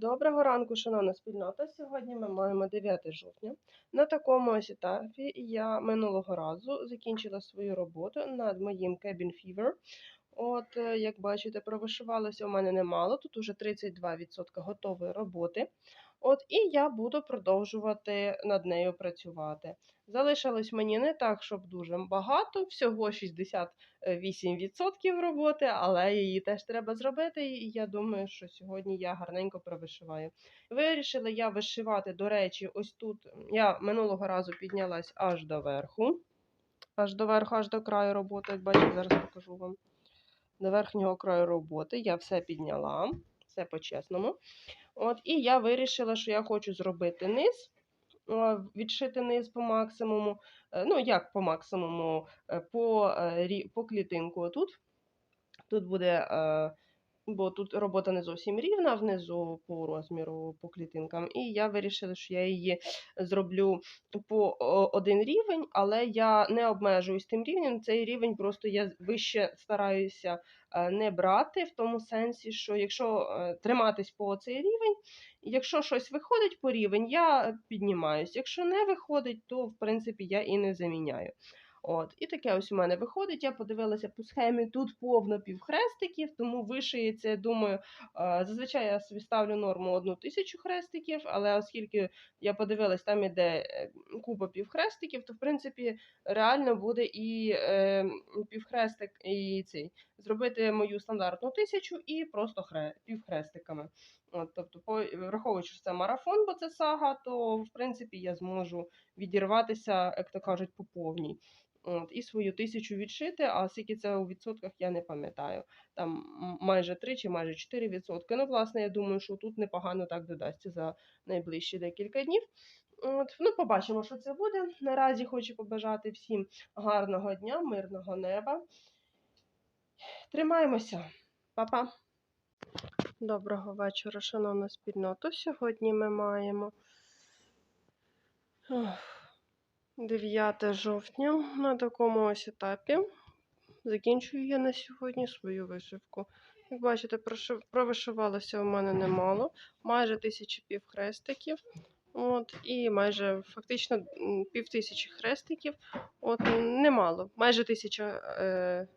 Доброго ранку, шановна спільнота. Сьогодні ми маємо 9 жовтня. На такому ось етапі я минулого разу закінчила свою роботу над моїм Cabin Fever. От, е, як бачите, провишивалося у мене немало. Тут уже 32% готової роботи. От, і я буду продовжувати над нею працювати. Залишилось мені не так, щоб дуже багато, всього 68% роботи, але її теж треба зробити. І я думаю, що сьогодні я гарненько провишиваю. Вирішила я вишивати, до речі, ось тут я минулого разу піднялась аж до верху, аж до верху, аж до краю роботи. Бачите, зараз покажу вам. До верхнього краю роботи я все підняла, все по-чесному. От, І я вирішила, що я хочу зробити низ, відшити низ по максимуму. Е, Ну, як по максимуму, е, по, е, по клітинку тут. Тут буде, бо тут робота не зовсім рівна внизу по розміру, по клітинкам. І я вирішила, що я її зроблю по один рівень, але я не обмежуюсь тим рівнем. Цей рівень просто я вище стараюся е, не брати, в тому сенсі, що якщо е, триматись по цей рівень, якщо щось виходить по рівень, я піднімаюсь. Якщо не виходить, то в принципі я і не заміняю. От, і таке ось у мене виходить. Я подивилася по схемі, тут повно півхрестиків, тому вишиється, я думаю, е, зазвичай я собі ставлю норму одну тисячу хрестиків, але оскільки я подивилась, там іде е, купа півхрестиків, то в принципі реально буде і е, півхрестик, і цей зробити мою стандартну тисячу і просто хре, півхрестиками. Тобто, по, враховуючи, що це марафон, бо це сага, то в принципі я зможу відірватися, як то кажуть, по повній. От, і свою тисячу відшити, а скільки це у відсотках, я не пам'ятаю. Там майже 3 чи майже 4 відсотки. Ну, власне, я думаю, що тут непогано так додасться за найближчі декілька днів. От, ну, побачимо, що це буде. Наразі хочу побажати всім гарного дня, мирного неба. Тримаємося, Па-па! Доброго вечора, шановна спільнота. Сьогодні ми маємо 9 жовтня на такому ось етапі. Закінчую я на сьогодні свою вишивку. Як бачите, провишивалося у мене немало, майже тисячі півхрестиків. От, і майже фактично пів тисячі хрестиків. От, немало, майже тисяча е,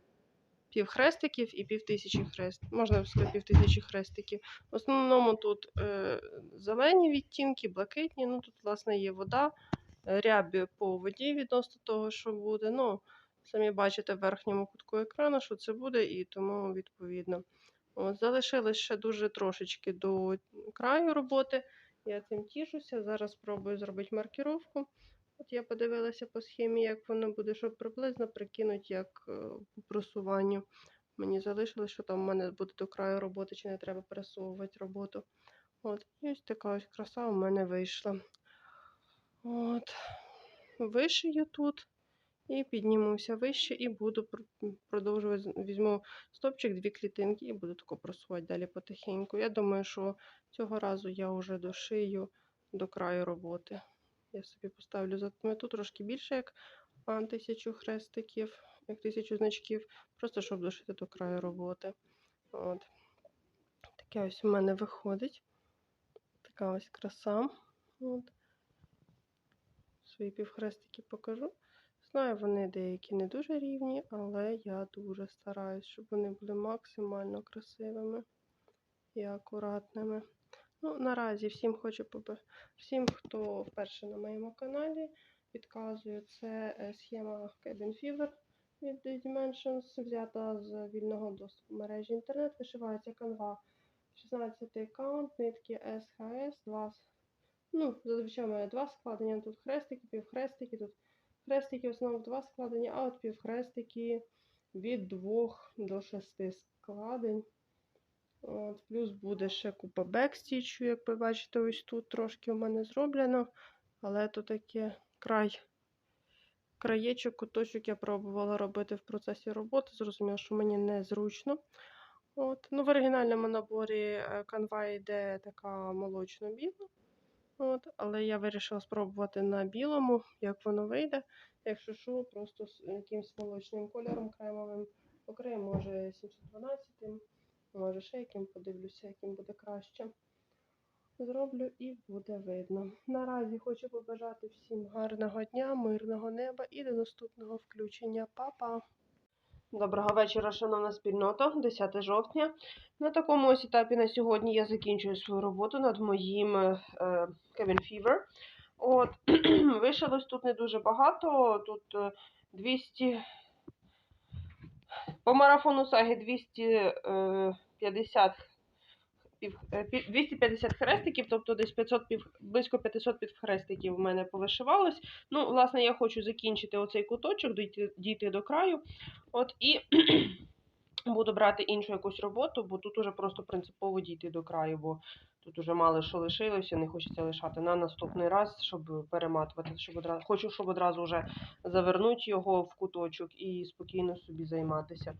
півхрестиків і пів тисячі хрест. Можна сказати, пів тисячі хрестиків. В основному тут е, зелені відтінки, блакитні. Ну тут, власне, є вода, е, рябі по воді відносно того, що буде. Ну, самі бачите в верхньому кутку екрану, що це буде, і тому відповідно. От, залишилось ще дуже трошечки до краю роботи. Я цим тішуся. Зараз спробую зробити маркіровку. От я подивилася по схемі, як воно буде, щоб приблизно прикинути, як е, по просуванню. Мені залишилось, що там в мене буде до краю роботи, чи не треба пересовувати роботу. От, і ось така ось краса у мене вийшла. От, вишию тут і піднімуся вище, і буду продовжувати. Візьму стопчик, дві клітинки і буду тако просувати далі потихеньку. Я думаю, що цього разу я вже дошию до краю роботи. Я собі поставлю затмету трошки більше, як тисячу хрестиків, як тисячу значків, просто щоб дошити до краю роботи. От. Таке ось у мене виходить. Така ось краса. От. Свої півхрестики покажу. Знаю, вони деякі не дуже рівні, але я дуже стараюсь, щоб вони були максимально красивими і акуратними. Ну, наразі всім хочу поби... всім, хто вперше на моєму каналі, підказую, це е, схема Cabin Fever від Dimensions, взята з вільного доступу мережі інтернет. Вишивається канва 16 аккаунт, нитки SHS, 2, ну, зазвичай мене два складення, тут хрестики, півхрестики, тут хрестики в основному два складення, а от півхрестики від 2 до 6 складень. От, плюс буде ще купа бекстічу, як ви бачите, ось тут трошки у мене зроблено. Але то таке край. Краєчок, куточок я пробувала робити в процесі роботи. Зрозуміла, що мені незручно. От. Ну, в оригінальному наборі е, канва йде така молочно-біла. От. Але я вирішила спробувати на білому, як воно вийде. Якщо що, просто з якимось молочним кольором кремовим. Окремо, може 712 може ще яким подивлюся, яким буде краще. зроблю і буде видно. Наразі хочу побажати всім гарного дня, мирного неба і до наступного включення. Па-па! Доброго вечора, шановна спільнота, 10 жовтня. На такому ось етапі на сьогодні я закінчую свою роботу над моїм е, Fever. От, вишилось тут не дуже багато, тут е, 200, по марафону саги 250 пів, е, пі- 250 хрестиків, тобто десь 500 пів, близько 500 півхрестиків в мене повишивалось. Ну, власне, я хочу закінчити оцей куточок, дійти, дійти до краю. От і буду брати іншу якусь роботу, бо тут уже просто принципово дійти до краю, бо тут уже мало що лишилося, не хочеться лишати на наступний раз, щоб перематувати. Щоб одразу, хочу, щоб одразу вже завернути його в куточок і спокійно собі займатися.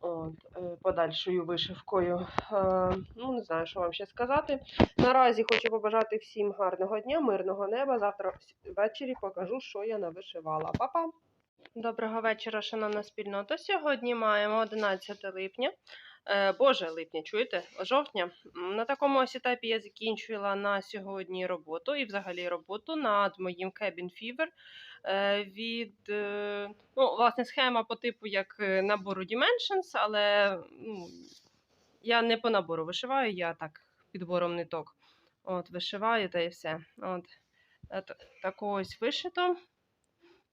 От, е, подальшою вишивкою. Е, ну, не знаю, що вам ще сказати. Наразі хочу побажати всім гарного дня, мирного неба. Завтра ввечері покажу, що я навишивала. Па-па! Доброго вечора, шановна спільнота. Сьогодні маємо 11 липня. Е, Боже, липня, чуєте? Жовтня. На такому ось етапі я закінчила на сьогодні роботу і взагалі роботу над моїм Cabin Fever. Е, Від е, ну, власне, схема по типу як набору Dimensions, але ну, я не по набору вишиваю, я так підбором ниток. От, вишиваю та і все. От. Так ось вишито.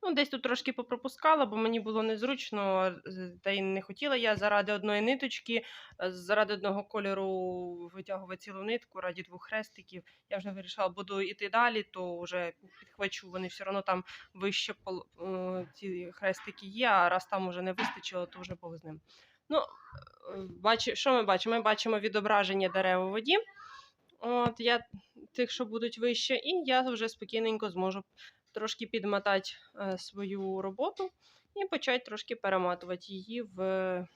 Ну, десь тут трошки попропускала, бо мені було незручно, та й не хотіла я заради одної ниточки, заради одного кольору витягувати цілу нитку, раді двох хрестиків. Я вже вирішила, буду йти далі, то вже підхвачу, вони все одно там вище е, ці хрестики є, а раз там уже не вистачило, то вже Бог з ним. Ну, е, що ми бачимо? Ми бачимо відображення дерев у воді. От, я тих, що будуть вище, і я вже спокійненько зможу трошки підмотати е, свою роботу і почати трошки перематувати її в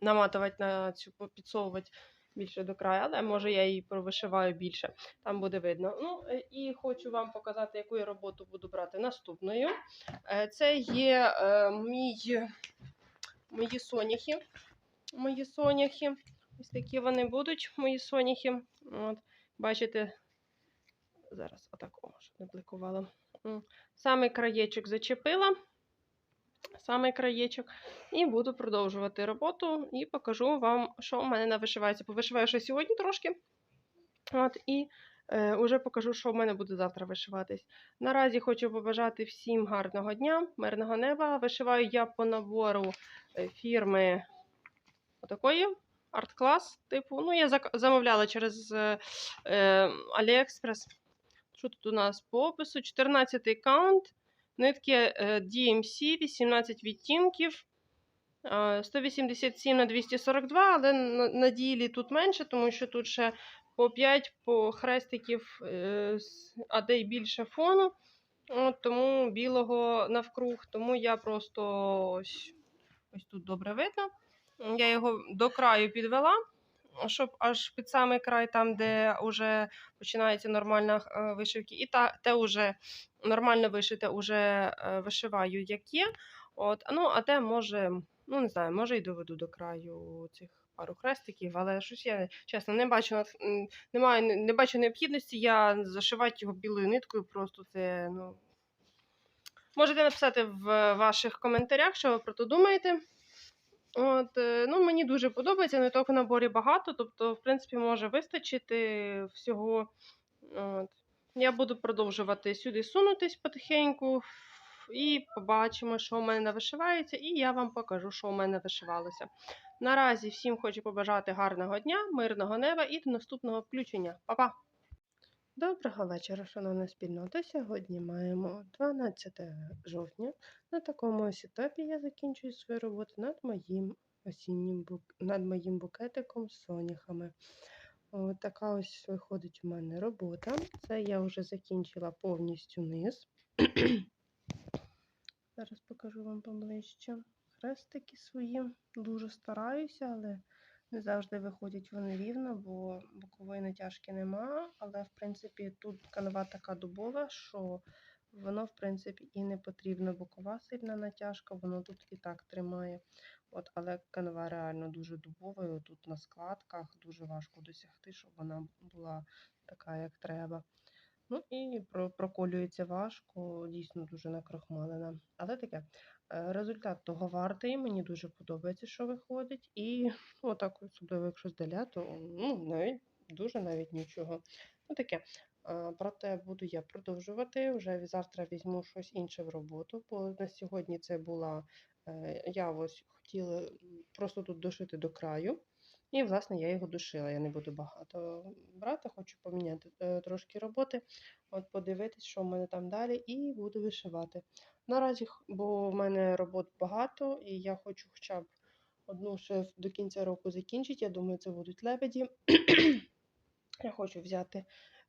наматувати на цю підсовувати більше до краю, але може я її провишиваю більше, там буде видно. Ну е, і хочу вам показати, яку я роботу буду брати наступною. Е, Це є мій, мої соняхи. Мої соняхи. Ось такі вони будуть, мої соняхи. От, бачите, зараз отак, о, щоб не бликувало. М. Самий краєчок зачепила. Самий краєчок. І буду продовжувати роботу і покажу вам, що у мене навишивається. Повишиваю ще сьогодні трошки. От, і е, уже покажу, що в мене буде завтра вишиватись. Наразі хочу побажати всім гарного дня, мирного неба. Вишиваю я по набору е, фірми отакої. Арт-клас, типу. Ну, я замовляла через е, е, AliExpress. Що тут у нас по опису? 14 каунт, нитки е, DMC, 18 відтінків, е, 187 на 242, але на, на ділі тут менше, тому що тут ще по 5 по хрестиків, е, а де й більше фону. От, тому білого навкруг, тому я просто ось, ось тут добре видно. Я його до краю підвела, щоб аж під самий край, там, де вже починається нормальна е, вишивки. І та, те вже нормально вишите вже е, вишиваю, як є. От, ну, а те може, ну не знаю, може і доведу до краю цих пару хрестиків, але щось я чесно не бачу немає, не, не бачу необхідності я зашивати його білою ниткою. Просто це, ну. Можете написати в ваших коментарях, що ви про то думаєте. От, е, ну, мені дуже подобається, ниток в наборі багато, тобто, в принципі, може вистачити всього. От. Я буду продовжувати сюди сунутись потихеньку і побачимо, що у мене навишивається, і я вам покажу, що у мене вишивалося. Наразі всім хочу побажати гарного дня, мирного неба і до наступного включення. Па-па! Доброго вечора, шановна спільнота. Сьогодні маємо 12 жовтня. На такому ось етапі я закінчую свою роботу над моїм осіннім бук... над моїм букетиком з соняхами. Така ось виходить у мене робота. Це я вже закінчила повністю низ. Зараз покажу вам поближче. Хрестики свої. Дуже стараюся, але не завжди виходять вони рівно, бо бокової натяжки нема. Але, в принципі, тут канва така дубова, що воно, в принципі, і не потрібно бокова сильна натяжка, воно тут і так тримає. От, але канва реально дуже дубова. і Тут на складках дуже важко досягти, щоб вона була така, як треба. Ну і проколюється важко, дійсно дуже накрахмалена. Але таке, результат того вартий. Мені дуже подобається, що виходить. І отак, особливо, якщо здаля, то ну, навіть дуже навіть нічого. Ну таке. Проте буду я продовжувати. Вже завтра візьму щось інше в роботу, бо на сьогодні це була. е, Я ось хотіла просто тут дошити до краю. І, власне, я його дошила. Я не буду багато брати, хочу поміняти е, трошки роботи, от подивитись, що в мене там далі, і буду вишивати. Наразі, бо в мене робот багато, і я хочу хоча б одну ще до кінця року закінчити. Я думаю, це будуть лебеді. Я хочу взяти,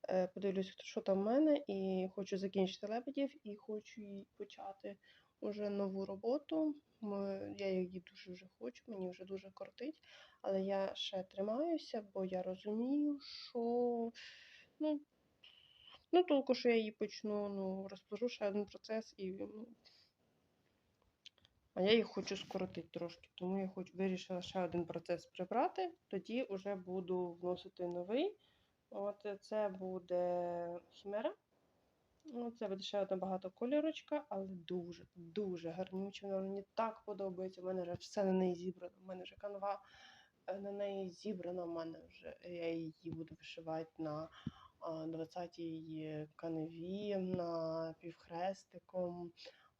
е, подивлюсь, що там в мене, і хочу закінчити лебедів, і хочу почати уже нову роботу. М, Я її дуже вже хочу, мені вже дуже кортить, але я ще тримаюся, бо я розумію, що ну, ну толку, що я її почну, ну, розпожу ще один процес і. Ну, а я їх хочу скоротити трошки, тому я хочу, вирішила ще один процес прибрати, тоді вже буду вносити новий. От це буде хімера. Ну, це буде ще одна багатокольорочка, але дуже, дуже гарнюча. Вона мені так подобається. У мене вже все на неї зібрано. У мене вже канва е, на неї зібрана. У мене вже я її буду вишивати на 20-й канві, на півхрестиком.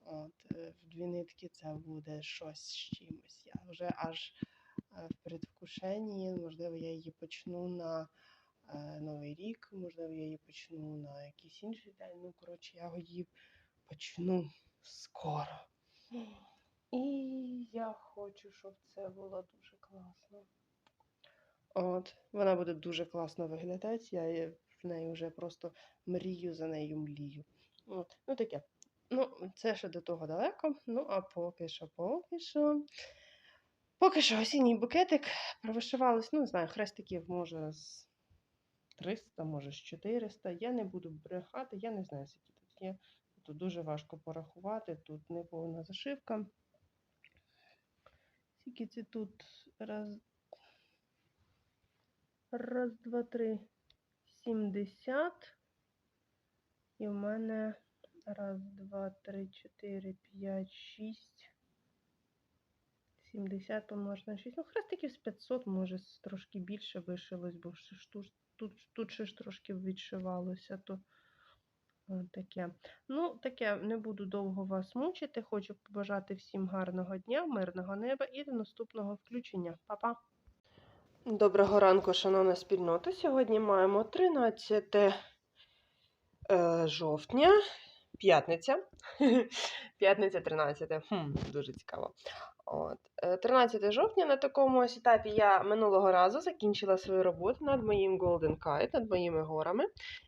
От, е, в дві нитки це буде щось з чимось. Я вже аж е, в предвкушенні, можливо, я її почну на е, Новий рік, можливо, я її почну на якийсь інший день. Ну, коротше, я її почну скоро. І я хочу, щоб це було дуже класно. От, вона буде дуже класно виглядати. Я в неї вже просто мрію за нею млію. От, ну таке. Ну, це ще до того далеко. Ну, а поки що, поки що. Поки що осінній букетик провишивалась, ну, не знаю, хрестиків може з 300, може 400. Я не буду брехати, я не знаю, скільки тут є. Тут дуже важко порахувати, тут неповна зашивка. Скільки це тут? Раз, раз, два, три, сімдесят. І в мене раз, два, три, чотири, п'ять, шість. 70 помножити на 6. Ну, хрестиків з 500, може, трошки більше вишилось, бо тут, тут, тут ще ж трошки відшивалося, то таке. Ну, таке, не буду довго вас мучити. Хочу побажати всім гарного дня, мирного неба і до наступного включення. Па-па! Доброго ранку, шановна спільнота. Сьогодні маємо 13 е, жовтня, п'ятниця. П'ятниця 13. Хм, дуже цікаво. От. е, 13 жовтня на такому ось етапі я минулого разу закінчила свою роботу над моїм Golden Kite, над моїми горами.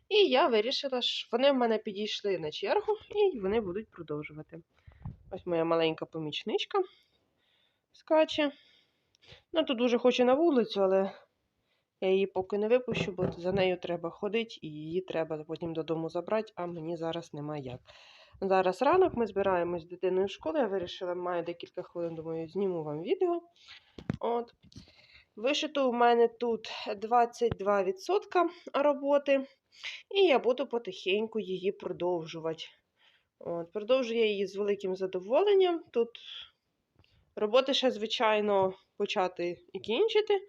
І я вирішила, що вони в мене підійшли на чергу і вони будуть продовжувати. Ось моя маленька помічничка скаче. Ну, тут дуже хоче на вулицю, але я її поки не випущу, бо за нею треба ходити і її треба потім додому забрати, а мені зараз нема як. Зараз ранок, ми збираємось з дитиною в школу. Я вирішила, маю декілька хвилин, думаю, зніму вам відео. От. Вишито у мене тут 22% роботи, і я буду потихеньку її продовжувати. От. Продовжую я її з великим задоволенням. Тут роботи ще, звичайно, почати і кінчити.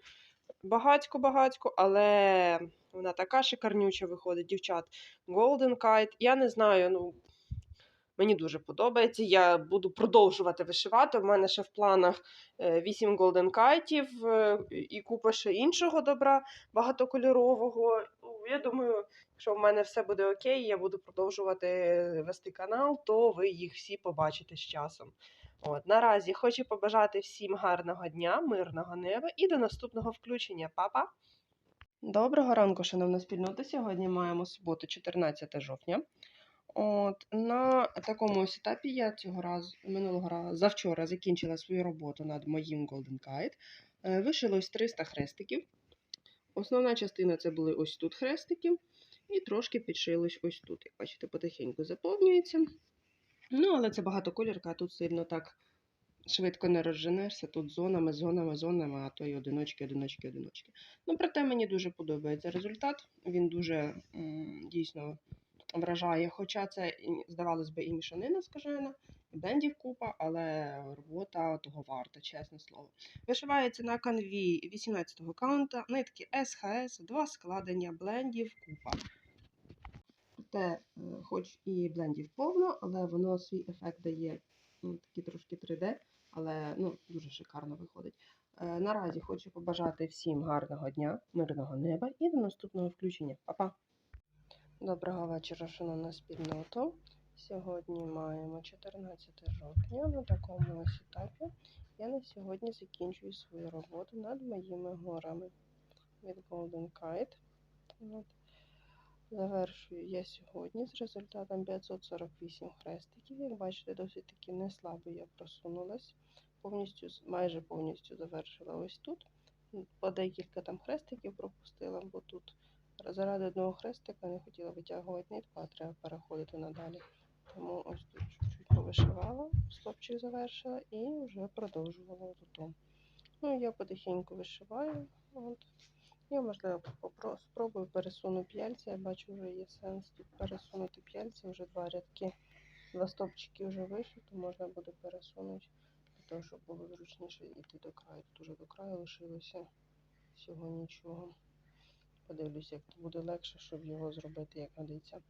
Багацько-багацько, але вона така шикарнюча виходить, дівчат. Golden Kite. Я не знаю, ну. Мені дуже подобається. Я буду продовжувати вишивати. У мене ще в планах 8 Golden Kiteів е, і купа ще іншого добра багатокольорового. Ну, Я думаю, якщо в мене все буде окей, я буду продовжувати вести канал, то ви їх всі побачите з часом. От, наразі хочу побажати всім гарного дня, мирного неба і до наступного включення. Па-па! Доброго ранку, шановна спільнота. Сьогодні маємо суботу, 14 жовтня. От, на такому ось етапі я цього разу, минулого разу, завчора закінчила свою роботу над моїм Golden Kite. Е, Вишилось 300 хрестиків. Основна частина це були ось тут хрестики, і трошки підшилось ось тут. Як бачите, потихеньку заповнюється. Ну, але це багатоколірка, а тут сильно так швидко не розженешся тут зонами, зонами, зонами, а то й одиночки, одиночки, одиночки. Ну, проте мені дуже подобається результат. Він дуже дійсно вражає. Хоча це, здавалось би, і мішанина скажена, і блендів купа, але робота того варта, чесне слово. Вишивається на канві 18-го каунта, нитки СХС, два складення блендів купа. Те, е, хоч і блендів повно, але воно свій ефект дає ну, такий трошки 3D, але ну, дуже шикарно виходить. Е, Наразі хочу побажати всім гарного дня, мирного неба і до наступного включення. Па-па! Доброго вечора, шановна спільнота. Сьогодні маємо 14 жовтня. На такому ось етапі я на сьогодні закінчую свою роботу над моїми горами від Golden Kite. От. Завершую я сьогодні з результатом 548 хрестиків. Як бачите, досить таки не слабо я просунулась. Повністю, майже повністю завершила ось тут. По декілька там хрестиків пропустила, бо тут заради одного хрестика не хотіла витягувати нитку, а треба переходити надалі. Тому ось тут чуть-чуть повишивала, стопчик завершила і вже продовжувала тут. Ну, я потихеньку вишиваю. От. Я, можливо, спробую пересуну п'яльця. Я бачу, вже є сенс тут пересунути п'яльця, вже два рядки, два стопчики вже вишито, можна буде пересунути, для того, щоб було зручніше йти до краю. Тут уже до краю лишилося всього нічого. Подивлюся, як то буде легше, щоб його зробити, як годиться.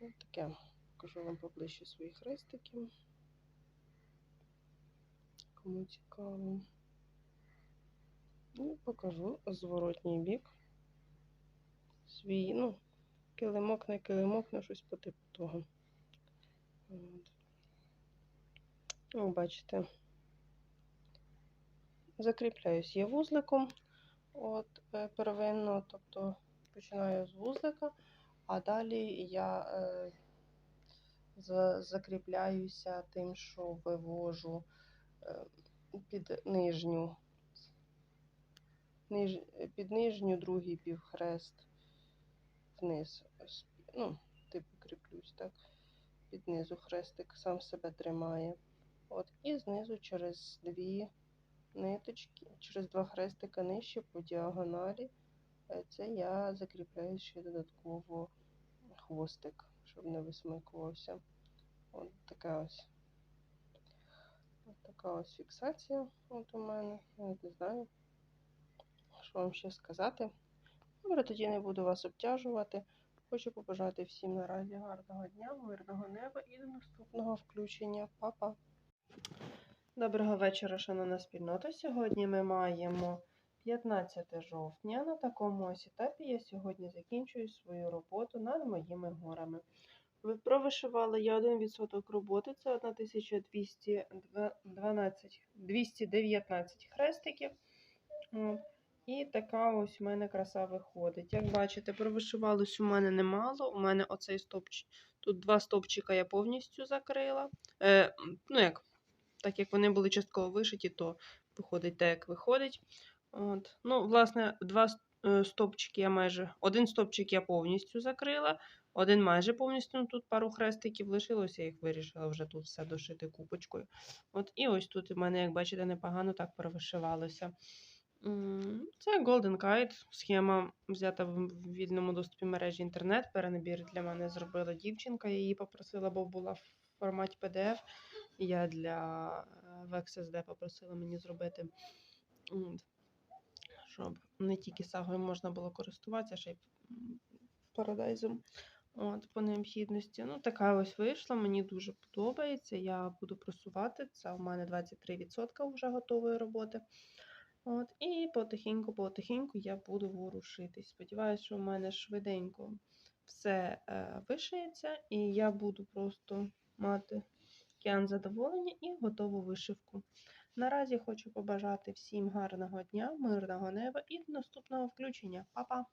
Ось таке. Покажу вам поближче свої хрестики. Кому цікаво. І покажу зворотній бік. Свій, ну, килимок на килимок, на щось по типу того. От. О, бачите. Закріпляюсь я вузликом. От, е, первинно, тобто починаю з вузлика, а далі я е, закріпляюся тим, що вивожу е, під нижню ниж, під нижню другий півхрест вниз. Ну, типу кріплюсь, так. Під низу хрестик сам себе тримає. От, і знизу через дві ниточки, через два хрестика нижче по діагоналі. е, Це я закріпляю ще додатково хвостик, щоб не висмикувався. От така ось. От така ось фіксація от у мене. Я не знаю, що вам ще сказати. Добре, тоді не буду вас обтяжувати. Хочу побажати всім наразі гарного дня, мирного неба і до наступного включення. Па-па! Доброго вечора, шановна спільнота. Сьогодні ми маємо 15 жовтня. На такому ось етапі я сьогодні закінчую свою роботу над моїми горами. Провишивала я 1% роботи, це 1212, 219 хрестиків. І така ось у мене краса виходить. Як бачите, провишивалось у мене немало. У мене оцей стопчик. Тут два стопчика я повністю закрила. Е, ну як, так як вони були частково вишиті, то виходить так, як виходить. От. Ну, власне, два е, стопчики я майже. Один стопчик я повністю закрила, один майже повністю. Ну, тут пару хрестиків лишилося, я їх вирішила вже тут все дошити купочкою. От, і ось тут у мене, як бачите, непогано так провишивалося. М, Це Golden Kite, схема взята в вільному доступі мережі інтернет. Перенабір для мене зробила дівчинка. Я її попросила, бо була форматі PDF. Я для е, в XSD попросила мені зробити, щоб не тільки сагою можна було користуватися, ще й парадайзом. От, по необхідності. Ну, така ось вийшла. Мені дуже подобається. Я буду просувати. Це у мене 23% вже готової роботи. От, і потихеньку-потихеньку я буду ворушитись. Сподіваюся, що в мене швиденько все е, вишиється, і я буду просто мати океан задоволення і готову вишивку. Наразі хочу побажати всім гарного дня, мирного неба і наступного включення. Па-па!